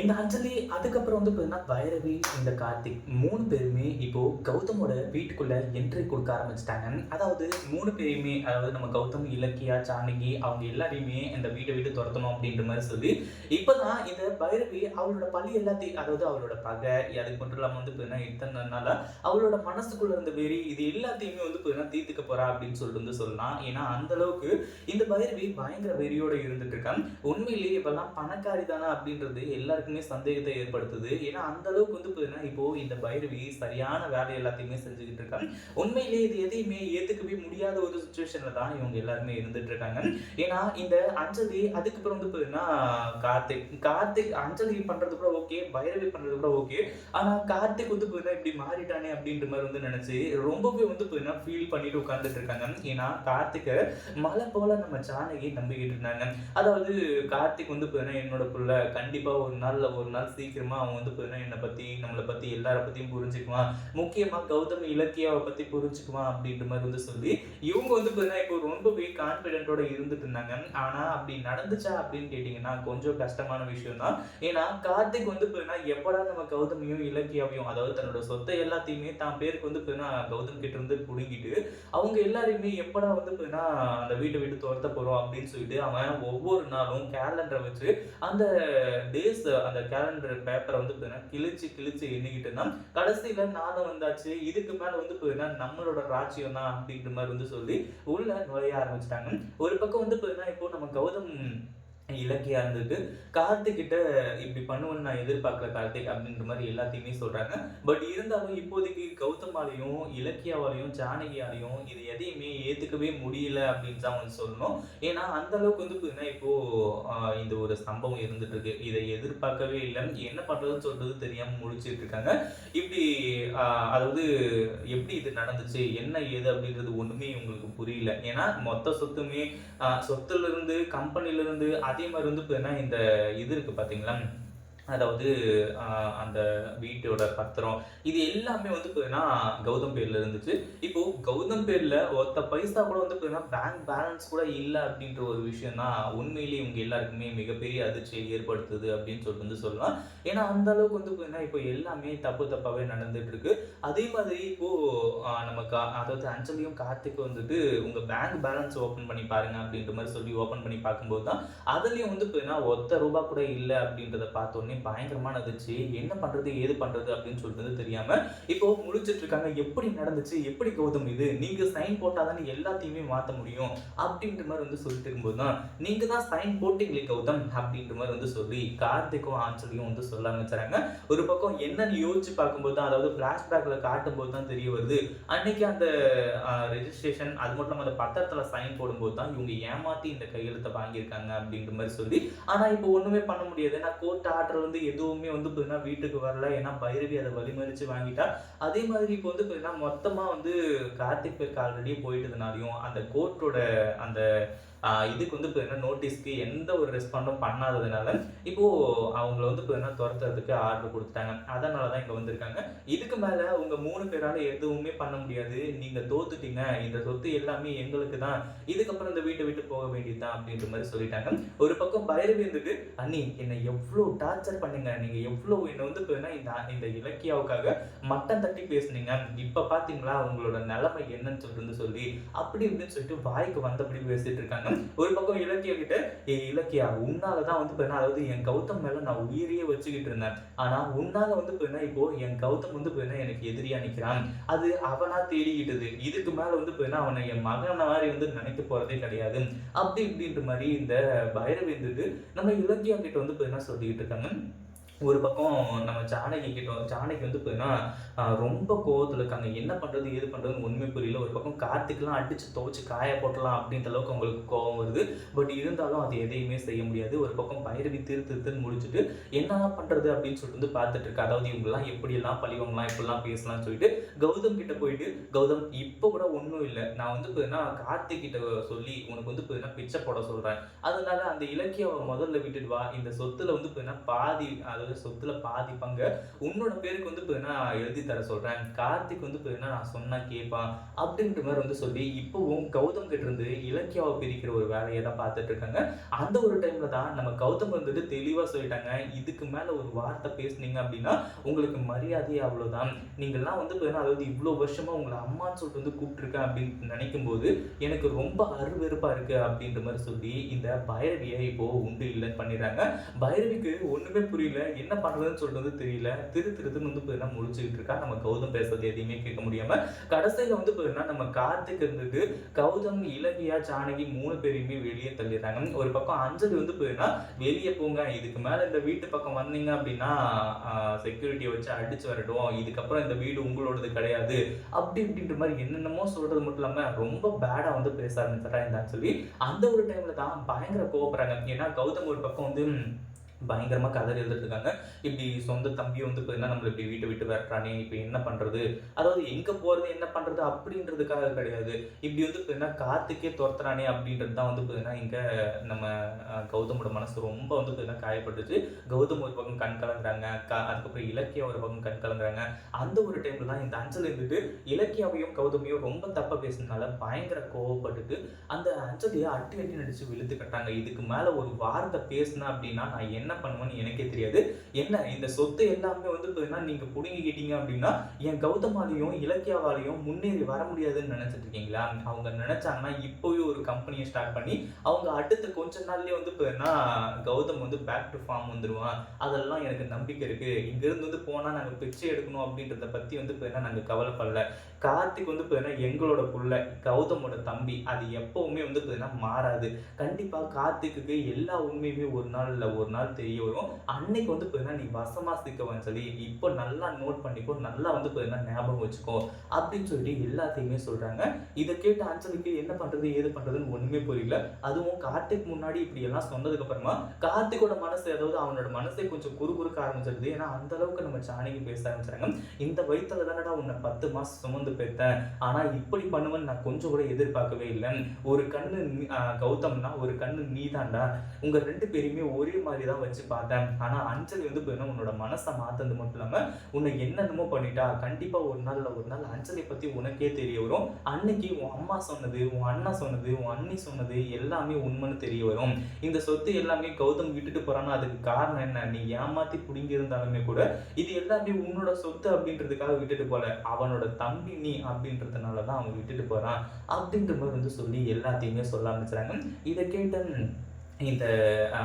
இந்த அஞ்சலி அதுக்கப்புறம் வந்து பார்த்தீங்கன்னா பைரவி இந்த கார்த்திக் மூணு பேருமே இப்போ கௌதமோட வீட்டுக்குள்ள என்ட்ரி கொடுக்க ஆரம்பிச்சிட்டாங்க. அதாவது மூணு பேருமே அதாவது நம்ம கௌதம் இலக்கியா சாணகி அவங்க எல்லாரையுமே இந்த வீட்டை விட்டு துரத்தணும் அப்படின்ற மாதிரி சொல்லி இப்போதான் இந்த பைரவி அவளோட பள்ளி எல்லாத்தையும் அதாவது அவளோட பகை அதுக்கு மட்டும் இல்லாமல் வந்து பார்த்தீங்கன்னா இத்தனை அவளோட மனசுக்குள்ள இருந்த வெறி இது எல்லாத்தையுமே வந்து பார்த்தீங்கன்னா தீர்த்துக்க போறா அப்படின்னு சொல்லிட்டு வந்து சொல்லலாம். ஏன்னா அந்த அளவுக்கு இந்த பைரவி பயங்கர வெறியோட இருந்துட்டு இருக்கான் உண்மையிலேயே இப்பெல்லாம் பணக்காரி தானா அப்படின்றது எல்லாருக்குமே சந்தேகத்தை ஏற்படுத்துது. ஏன்னா அந்த அளவுக்கு வந்து பார்த்தீங்கன்னா இப்போ இந்த பைரவி சரியான வேலை எல்லாத்தையுமே செஞ்சுக்கிட்டு இருக்காங்க உண்மையிலேயே இது எதையுமே ஏத்துக்கவே முடியாத ஒரு சுச்சுவேஷன்ல தான் இவங்க எல்லாருமே இருந்துட்டு இருக்காங்க. ஏன்னா இந்த அஞ்சலி அதுக்கப்புறம் வந்து பார்த்தீங்கன்னா கார்த்திக். கார்த்திக் அஞ்சலி பண்றது கூட ஓகே பைரவி பண்றது கூட ஓகே ஆனா கார்த்திக் வந்து பார்த்தீங்கன்னா இப்படி மாறிட்டானே அப்படின்ற மாதிரி வந்து நினைச்சு ரொம்பவே வந்து பார்த்தீங்கன்னா ஃபீல் பண்ணிட்டு உட்கார்ந்துட்டு இருக்காங்க. ஏன்னா கார்த்திகை மலை போல நம்ம ஜானகி நம்பிக்கிட்டு இருந்தாங்க. அதாவது கார்த்திக் வந்து பார்த்தீங்கன்னா என்னோட புள்ள கண்டிப்பா ஒரு நாள் நாளில் ஒரு நாள் சீக்கிரமாக அவன் வந்து பார்த்தீங்கன்னா என்னை பற்றி நம்மளை பற்றி எல்லாரை பற்றியும் புரிஞ்சுக்குவான் முக்கியமாக கௌதம் இலக்கியாவை பற்றி புரிஞ்சுக்குவான் அப்படின்ற மாதிரி வந்து சொல்லி இவங்க வந்து பார்த்தீங்கன்னா இப்போ ரொம்பவே கான்ஃபிடென்ட்டோட இருந்துட்டு இருந்தாங்க. ஆனால் அப்படி நடந்துச்சா அப்படின்னு கேட்டிங்கன்னா கொஞ்சம் கஷ்டமான விஷயம் தான் ஏன்னா கார்த்திக் வந்து பார்த்தீங்கன்னா எப்படா நம்ம கௌதமியும் இலக்கியாவையும் அதாவது தன்னோட சொத்தை எல்லாத்தையுமே தான் பேருக்கு வந்து பார்த்தீங்கன்னா கௌதம் கிட்ட இருந்து புடுங்கிட்டு அவங்க எல்லாரையுமே எப்படா வந்து பார்த்தீங்கன்னா அந்த வீட்டை விட்டு துரத்த போகிறோம் அப்படின்னு சொல்லிட்டு அவன் ஒவ்வொரு நாளும் கேலண்டரை வச்சு அந்த டேஸ் அந்த கேலண்டர் பேப்பரை வந்து பார்த்தீங்கன்னா கிழிச்சு கிழிச்சு எண்ணிக்கிட்டுனா இருந்தான் கடைசியில வந்தாச்சு இதுக்கு மேல வந்து பார்த்தீங்கன்னா நம்மளோட ராஜ்யம் தான் அப்படின்ற மாதிரி வந்து சொல்லி உள்ள நுழைய ஆரம்பிச்சிட்டாங்க. ஒரு பக்கம் வந்து பார்த்தீங்கன்னா இப்போ நம்ம கௌதம் இலக்கியா இருந்துட்டு கார்த்திக்கிட்ட இப்படி பண்ணுவேன்னு நான் எதிர்பார்க்கல கார்த்திக் அப்படின்ற மாதிரி எல்லாத்தையுமே சொல்றாங்க. பட் இருந்தாலும் இப்போதைக்கு கௌதமாலையும் இலக்கியாவாலையும் ஜானகியாலையும் இது எதையுமே ஏத்துக்கவே முடியல அப்படின்னு தான் வந்து சொல்லணும். ஏன்னா அந்த அளவுக்கு வந்து பார்த்தீங்கன்னா இப்போ இந்த ஒரு சம்பவம் இருந்துட்டு இருக்கு. இதை எதிர்பார்க்கவே இல்லை. என்ன பண்றதுன்னு சொல்றது தெரியாம முடிச்சுட்டு இருக்காங்க. இப்படி அதாவது எப்படி இது நடந்துச்சு? என்ன ஏது அப்படின்றது ஒண்ணுமே உங்களுக்கு புரியல. ஏன்னா மொத்த சொத்துமே சொத்துல இருந்து கம்பெனில இருந்து அதே மாதிரி வந்து பார்த்தீங்கன்னா இந்த இது இருக்கு பாத்தீங்களா? அதாவது அந்த வீட்டோட பத்திரம் இது எல்லாமே வந்து பார்த்தீங்கன்னா கௌதம் பேரில் இருந்துச்சு. இப்போ கௌதம் பேரில் ஒருத்த பைசா கூட வந்து பார்த்தீங்கன்னா பேங்க் பேலன்ஸ் கூட இல்லை அப்படின்ற ஒரு விஷயம் தான் உண்மையிலேயே இவங்க எல்லாருக்குமே மிகப்பெரிய அதிர்ச்சியை ஏற்படுத்துது அப்படின்னு சொல்லிட்டு வந்து சொல்லலாம். ஏன்னா அந்த அளவுக்கு வந்து பார்த்தீங்கன்னா இப்போ எல்லாமே தப்பு தப்பாகவே நடந்துட்டு இருக்கு அதே மாதிரி இப்போ நம்ம கா அதாவது அஞ்சலியும் கார்த்திக் வந்துட்டு உங்க பேங்க் பேலன்ஸ் ஓப்பன் பண்ணி பாருங்க அப்படின்ற மாதிரி சொல்லி ஓப்பன் பண்ணி பார்க்கும்போது தான் அதுலேயும் வந்து பார்த்தீங்கன்னா ஒத்த ரூபா கூட இல்லை அப்படின்றத பார்த்தோன்னே பயங்கரமான நடந்துச்சு என்ன பண்றது ஏது பண்றது அப்படின்னு சொல்லிட்டு தெரியாமல் தெரியாம இப்போ முடிச்சிட்டு இருக்காங்க எப்படி நடந்துச்சு? எப்படி கௌதம் இது? நீங்க சைன் போட்டாதானே எல்லாத்தையுமே மாத்த முடியும். அப்படின்ற மாதிரி வந்து சொல்லிட்டு இருக்கும்போது தான் நீங்க தான் சைன் போட்டிங்களே கௌதம் அப்படின்ற மாதிரி வந்து சொல்லி கார்த்திக்கும் ஆஞ்சலியும் வந்து சொல்ல ஆரம்பிச்சாங்க. ஒரு பக்கம் என்னன்னு யோசிச்சு பார்க்கும்போது தான் அதாவது ஃப்ளாஷ்பேக்கில் காட்டும் போது தான் தெரிய வருது. அன்னைக்கு அந்த ரெஜிஸ்ட்ரேஷன் அது மட்டும் அந்த பத்திரத்துல சைன் போடும்போது தான் இவங்க ஏமாத்தி இந்த கையெழுத்தை வாங்கியிருக்காங்க அப்படின்ற மாதிரி சொல்லி ஆனா இப்போ ஒண்ணுமே பண்ண முடியாது. ஏன்னா கோர்ட் ஆர்டர் வந்து எதுவுமே வந்து பார்த்தீங்கன்னா வீட்டுக்கு வரல. ஏன்னா பைரவி அதை வழிமறிச்சு வாங்கிட்டா. அதே மாதிரி இப்போ வந்து பார்த்தீங்கன்னா மொத்தமா வந்து கார்த்திக் பேருக்கு ஆல்ரெடி போயிட்டதுனாலையும் அந்த கோர்ட்டோட அந்த இதுக்கு வந்து இப்போ என்ன நோட்டீஸ்க்கு எந்த ஒரு ரெஸ்பாண்டும் பண்ணாததுனால இப்போ அவங்கள வந்து இப்போ என்ன துரத்துறதுக்கு ஆர்டர் கொடுத்துட்டாங்க. அதனால தான் இங்கே வந்திருக்காங்க. இதுக்கு மேலே உங்க மூணு பேரால எதுவுமே பண்ண முடியாது. நீங்க தோத்துட்டீங்க. இந்த சொத்து எல்லாமே எங்களுக்கு தான். இதுக்கப்புறம் இந்த வீட்டை விட்டு போக வேண்டியதுதான் அப்படின்ற மாதிரி சொல்லிட்டாங்க. ஒரு பக்கம் பைரவி இருந்துட்டு அண்ணி என்னை எவ்வளோ டார்ச்சர் பண்ணுங்க. நீங்க எவ்வளோ என்னை வந்து இப்போ என்ன இந்த இந்த இலக்கியாவுக்காக மட்டம் தட்டி பேசுனீங்க. இப்போ பார்த்தீங்களா உங்களோட நிலைமை என்னன்னு சொல்லிட்டு சொல்லி அப்படி இப்படின்னு சொல்லிட்டு வாய்க்கு வந்தபடி பேசிட்டு இருக்காங்க. ஒரு பக்கம் இலக்கிய கிட்ட ஏ இலக்கியா உன்னாலதான் வந்து போயினா அதாவது என் கௌதம் மேல நான் உயிரையே வச்சுக்கிட்டு இருந்தேன். ஆனா உன்னால வந்து போயினா இப்போ என் கௌதம் வந்து போயினா எனக்கு எதிரியா நிக்கிறான். அது அவனா தேடிக்கிட்டது. இதுக்கு மேல வந்து போயினா அவனை என் மகன மாதிரி வந்து நினைக்க போறதே கிடையாது. அப்படி இப்படின்ற மாதிரி இந்த பைரவேந்துக்கு நம்ம இலக்கியா கிட்ட வந்து போயினா சொல்லிக்கிட்டு இருக்காங்க. ஒரு பக்கம் நம்ம ஜானகி கிட்ட ஜானகி வந்து பார்த்தீங்கன்னா ரொம்ப கோவத்தில் இருக்காங்க. என்ன பண்ணுறது ஏது பண்ணுறதுன்னு உண்மை புரியல. ஒரு பக்கம் கார்த்திக்லாம் அடிச்சு துவைச்சி காய போட்டலாம் அப்படின்ற அளவுக்கு அவங்களுக்கு கோவம் வருது. பட் இருந்தாலும் அது எதையுமே செய்ய முடியாது. ஒரு பக்கம் பயிரவி திரு திருத்துன்னு முடிச்சுட்டு என்னதான் பண்ணுறது அப்படின்னு சொல்லிட்டு வந்து பார்த்துட்டு இருக்கு. அதாவது இவங்கெல்லாம் எப்படியெல்லாம் பழிவாங்கலாம் இப்படிலாம் பேசலாம்னு சொல்லிட்டு கௌதம் கிட்ட போயிட்டு கௌதம் இப்போ கூட ஒன்றும் இல்லை. நான் வந்து பார்த்தீங்கன்னா கார்த்திக் கிட்ட சொல்லி உனக்கு வந்து பார்த்தீங்கன்னா பிச்சை போட சொல்கிறேன் அதனால அந்த இலக்கியம் முதல்ல விட்டுட்டு வா. இந்த சொத்துல வந்து பார்த்தீங்கன்னா பாதி அதாவது அதாவது சொத்துல பாதி பங்க உன்னோட பேருக்கு வந்து பார்த்தீங்கன்னா எழுதி தர சொல்றேன். கார்த்திக் வந்து பார்த்தீங்கன்னா நான் சொன்னா கேட்பான் அப்படின்ற மாதிரி வந்து சொல்லி இப்போவும் கௌதம் கிட்ட இருந்து இலக்கியாவை பிரிக்கிற ஒரு வேலையை தான் பார்த்துட்டு இருக்காங்க. அந்த ஒரு டைம்ல தான் நம்ம கௌதம் வந்துட்டு தெளிவா சொல்லிட்டாங்க. இதுக்கு மேல ஒரு வார்த்தை பேசுனீங்க அப்படின்னா உங்களுக்கு மரியாதையே அவ்வளவுதான். நீங்கள்லாம் வந்து பார்த்தீங்கன்னா அதாவது இவ்வளோ வருஷமா உங்களை அம்மான்னு சொல்லிட்டு வந்து கூப்பிட்டுருக்கேன் அப்படின்னு நினைக்கும் போது எனக்கு ரொம்ப அருவெருப்பா இருக்கு அப்படின்ற மாதிரி சொல்லி இந்த பைரவியை இப்போ உண்டு இல்லைன்னு பண்ணிடுறாங்க. பைரவிக்கு ஒண்ணுமே புரியல. என்ன பண்ணுறதுன்னு சொல்றது தெரியல. திரு திருத்துன்னு வந்து பார்த்தீங்கன்னா முழிச்சுக்கிட்டு இருக்கா? நம்ம கௌதம் பேசுறது எதையுமே கேட்க முடியாம கடைசியில வந்து பார்த்தீங்கன்னா நம்ம கார்த்திக் இருந்தது கௌதம் இலகியா ஜானகி மூணு பேரையுமே வெளியே தள்ளிடுறாங்க. ஒரு பக்கம் அஞ்சலி வந்து பார்த்தீங்கன்னா வெளியே போங்க இதுக்கு மேல இந்த வீட்டு பக்கம் வந்தீங்க அப்படின்னா செக்யூரிட்டியை வச்சு அடிச்சு வரட்டும் இதுக்கப்புறம் இந்த வீடு உங்களோடது கிடையாது. அப்படி இப்படின்ற மாதிரி என்னென்னமோ சொல்றது மட்டும் இல்லாம ரொம்ப பேடா வந்து பேச ஆரம்பிச்சிடறா இந்த சொல்லி அந்த ஒரு டைம்ல தான் பயங்கர கோவப்படுறாங்க. ஏன்னா கௌதம் ஒரு பக்கம் வந்து பயங்கரமாக கதறி எழுதிட்டுருக்காங்க. இப்படி சொந்த தம்பி வந்து பார்த்தீங்கன்னா நம்மள இப்படி வீட்டை விட்டு விரட்டுறானே இப்போ என்ன பண்ணுறது அதாவது எங்கே போகிறது என்ன பண்ணுறது அப்படின்றதுக்காக கிடையாது. இப்படி வந்து பார்த்தீங்கன்னா காத்துக்கே துரத்துறானே அப்படின்றது தான் வந்து பார்த்தீங்கன்னா இங்கே நம்ம கௌதமோட மனசு ரொம்ப வந்து பார்த்தீங்கன்னா காயப்பட்டுச்சு. கௌதம் ஒரு பக்கம் கண் கலங்குறாங்க க- அதுக்கப்புறம் இலக்கியா ஒரு பக்கம் கண் கலங்குறாங்க. அந்த ஒரு டைமில் தான் இந்த அஞ்சல் இருந்துட்டு இலக்கியாவையும் கௌதமையும் ரொம்ப தப்பாக பேசுனதுனால பயங்கர கோவப்பட்டுட்டு அந்த அஞ்சலியை அட்டி அட்டி நடிச்சு விழுத்து கட்டாங்க இதுக்கு மேலே ஒரு வார்த்தை பேசினா அப்படின்னா நான் என்ன என்ன பண்ணுவேன்னு எனக்கே தெரியாது. என்ன இந்த சொத்து எல்லாமே வந்து பார்த்தீங்கன்னா நீங்க புடுங்கிக்கிட்டீங்க அப்படின்னா என் கௌதமாலையும் இலக்கியாவாலையும் முன்னேறி வர முடியாதுன்னு நினச்சிட்டு இருக்கீங்களா? அவங்க நினச்சாங்கன்னா இப்போவே ஒரு கம்பெனியை ஸ்டார்ட் பண்ணி அவங்க அடுத்த கொஞ்ச நாள்லயே வந்து பார்த்தீங்கன்னா கௌதம் வந்து பேக் டு ஃபார்ம் வந்துடுவான் அதெல்லாம் எனக்கு நம்பிக்கை இருக்கு. இங்கேருந்து வந்து போனால் நாங்கள் பிச்சை எடுக்கணும் அப்படின்றத பற்றி வந்து பார்த்தீங்கன்னா நாங்கள் கவலைப்படல. கார்த்திக் வந்து பார்த்தீங்கன்னா எங்களோட புள்ள கௌதமோட தம்பி. அது எப்போவுமே வந்து பார்த்தீங்கன்னா மாறாது. கண்டிப்பாக கார்த்திக்கு எல்லா உண்மையுமே ஒரு நாள் இல்லை. ஒரு நாள் தெரிய வரும். அன்னைக்கு வந்து பார்த்தீங்கன்னா நீ வசமா சிக்கவன் சொல்லி இப்போ நல்லா நோட் பண்ணிக்கோ நல்லா வந்து பார்த்தீங்கன்னா ஞாபகம் வச்சுக்கோ அப்படின்னு சொல்லிட்டு எல்லாத்தையுமே சொல்றாங்க. இதை கேட்ட அஞ்சலிக்கு என்ன பண்றது ஏது பண்றதுன்னு ஒண்ணுமே புரியல. அதுவும் கார்த்திக் முன்னாடி இப்படி எல்லாம் சொன்னதுக்கப்புறமா கார்த்திகோட மனசு அதாவது அவனோட மனசை கொஞ்சம் குறுகுறுக்க ஆரம்பிச்சிருது. ஏன்னா அந்த அளவுக்கு நம்ம சாணிக்கு பேச ஆரம்பிச்சாங்க. இந்த வயித்துல தானடா உன்னை பத்து மாதம் சுமந்து பெற்றேன் ஆனால் இப்படி பண்ணுவேன்னு நான் கொஞ்சம் கூட எதிர்பார்க்கவே இல்லை. ஒரு கண்ணு கௌதம்னா ஒரு கண்ணு நீதான்டா உங்க ரெண்டு பேரையுமே ஒரே மாதிரி தான் வச்சு பார்த்தேன். ஆனால் அஞ்சலி வந்து பார்த்தீங்கன்னா உன்னோட மனசை மாத்தது மட்டும் இல்லாமல் உன்னை என்னென்னமோ பண்ணிட்டா கண்டிப்பாக ஒரு நாள் ஒரு நாள் அஞ்சலி பற்றி உனக்கே தெரிய வரும். அன்னைக்கு உன் அம்மா சொன்னது உன் அண்ணா சொன்னது உன் அண்ணி சொன்னது எல்லாமே உண்மைன்னு தெரிய வரும். இந்த சொத்து எல்லாமே கௌதம் விட்டுட்டு போகிறான்னா அதுக்கு காரணம் என்ன? நீ ஏமாத்தி புடுங்கி இருந்தாலுமே கூட இது எல்லாமே உன்னோட சொத்து அப்படின்றதுக்காக விட்டுட்டு போல. அவனோட தம்பி நீ அப்படின்றதுனால தான் அவன் விட்டுட்டு போகிறான் அப்படின்ற மாதிரி வந்து சொல்லி எல்லாத்தையுமே சொல்ல ஆரம்பிச்சுறாங்க. இதை கேட்ட இந்த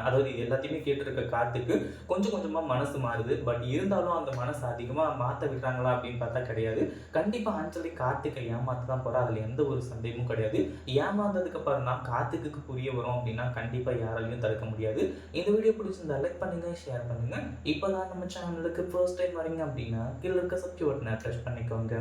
அதாவது இது எல்லாத்தையுமே கேட்டிருக்க காத்துக்கு கொஞ்சம் கொஞ்சமாக மனசு மாறுது. பட் இருந்தாலும் அந்த மனசு அதிகமாக மாற்ற விடுறாங்களா அப்படின்னு பார்த்தா கிடையாது. கண்டிப்பாக அஞ்சலி கார்த்திகை ஏமாத்த தான் போகிறா அதில் எந்த ஒரு சந்தேகமும் கிடையாது. ஏமாந்ததுக்கு அப்புறம் தான் கார்த்திக்கு புரிய வரும் அப்படின்னா கண்டிப்பாக யாராலையும் தடுக்க முடியாது. இந்த வீடியோ பிடிச்சிருந்தா லைக் பண்ணுங்க ஷேர் பண்ணுங்கள் இப்போ தான் நம்ம சேனலுக்கு ஃபர்ஸ்ட் டைம் வரீங்க அப்படின்னா கீழே இருக்க சப்ஸ்கிரைப் பட்டனை ப்ரெஸ் பண்ணிக்கோங்க.